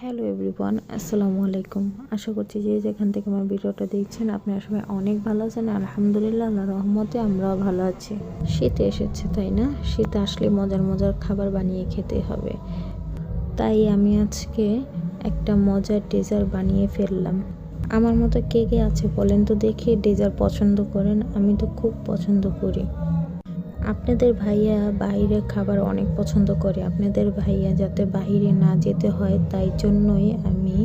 Hello everyone, আসসালামু আলাইকুম। আশা করছি যে যেখান থেকে আমার ভিডিওটা দেখছেন, আপনারা সবাই অনেক ভালো আছেন। আলহামদুলিল্লাহ আল্লাহ রহমতে আমরাও ভালো আছি। শীত এসেছে, তাই না? শীত আসলে মজার মজার খাবার বানিয়ে খেতে হবে। তাই আমি আজকে একটা মজার ডেজার বানিয়ে ফেললাম। আমার মতো কে কে আছে বলেন তো দেখি ডেজার পছন্দ করেন? আমি তো খুব পছন্দ করি। আপনাদের ভাইয়া বাইরে খাবার অনেক পছন্দ করে। আপনাদের ভাইয়া যাতে বাইরে না যেতে হয়, তাই জন্যই আমি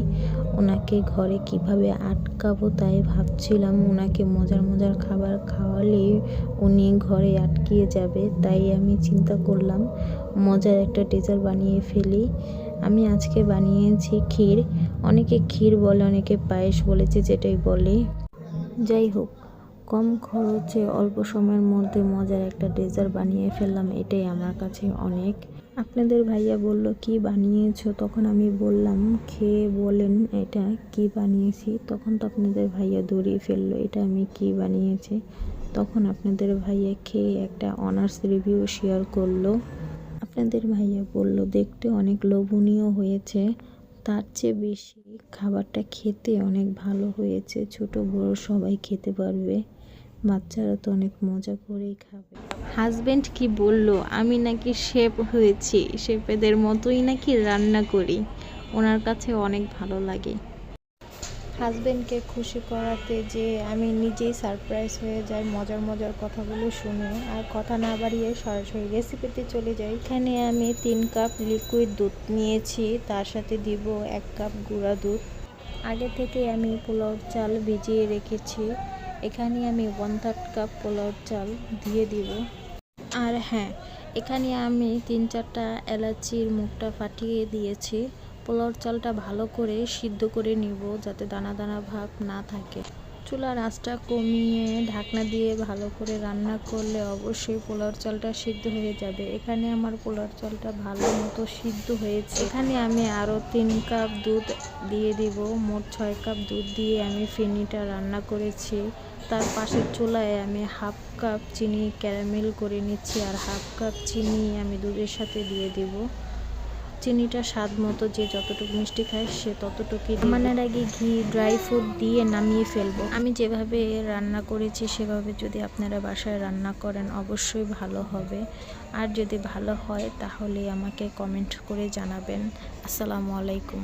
ওনাকে ঘরে কীভাবে আটকাবো তাই ভাবছিলাম ওনাকে মজার মজার খাবার খাওয়ালে উনি ঘরে আটকিয়ে যাবে, তাই আমি চিন্তা করলাম মজার একটা ডেজার বানিয়ে ফেলি। আমি আজকে বানিয়েছি ক্ষীর। অনেকে ক্ষীর বলে, অনেকে পায়েস বলেছে, যেটাই বলে। যাই হোক কম খরচে অল্প সময়ের মধ্যে মজার একটা ডেজার বানিয়ে ফেললাম, এটাই আমার কাছে অনেক। আপনাদের ভাইয়া বলল, কি বানিয়েছো? তখন আমি বললাম, খেয়ে বলেন, এটা কি বানিয়েছি? তখন তো আপনাদের ভাইয়া দৌড়িয়ে ফেলল, এটা আমি কি বানিয়েছি? তখন আপনাদের ভাইয়া খেয়ে একটা অনার্স রিভিউ শেয়ার করল। আপনাদের ভাইয়া বলল, দেখতে অনেক লোভনীয় হয়েছে, তার চেয়ে বেশি খাবারটা খেতে অনেক ভালো হয়েছে, ছোট বড় সবাই খেতে পারবে। বাচ্চারা তো অনেক মজা করেই খাবে। হাজবেন্ড কি বলল? আমি নাকি শেপ হয়েছি। শেপেদের মতোই নাকি রান্না করি। ওনার কাছে অনেক ভালো লাগে। হাজবেন্ডকে খুশি করাতে যে আমি নিজেই সারপ্রাইজ হয়ে যাই, মজার মজার কথাগুলো শুনে। আর কথা না বাড়িয়ে সরাসরি রেসিপিতে চলে যাই। এখানে আমি তিন কাপ লিকুইড দুধ নিয়েছি। তার সাথে দিব এক কাপ গুঁড়া দুধ। আগে থেকে আমি পোলাও চাল ভিজিয়ে রেখেছি। এখানে আমি ওয়ান থার্ড কাপ পোলাওর চাল দিয়ে দিব। আর হ্যাঁ এখানে আমি তিন চারটা এলাচির মুখটা ফাটিয়ে দিয়েছি। পোলাওর চালটা ভালো করে সিদ্ধ করে নিব যাতে দানা দানা ভাব না থাকে। চুলার আঁচটা কমিয়ে ঢাকনা দিয়ে ভালো করে রান্না করলে অবশ্যই পোলাওর চালটা সিদ্ধ হয়ে যাবে। এখানে আমার পোলাওর চালটা ভালো মতো সিদ্ধ হয়েছে। এখানে আমি আরও তিন কাপ দুধ দিয়ে দিব। মোট ছয় কাপ দুধ দিয়ে আমি ফেনিটা রান্না করেছি। তার পাশের চুলায় আমি হাফ কাপ চিনি ক্যারামেল করে নিচ্ছি আর হাফ কাপ চিনি আমি দুধের সাথে দিয়ে দিব। চিনিটা স্বাদ মতো যে যতটুকু মিষ্টি খায় সে ততটুকুই নামানোর আগে ঘি ড্রাই ফ্রুট দিয়ে নামিয়ে ফেলব। আমি যেভাবে রান্না করেছি সেভাবে যদি আপনারা বাসায় রান্না করেন অবশ্যই ভালো হবে। আর যদি ভালো হয় তাহলে আমাকে কমেন্ট করে জানাবেন। আসসালামু আলাইকুম।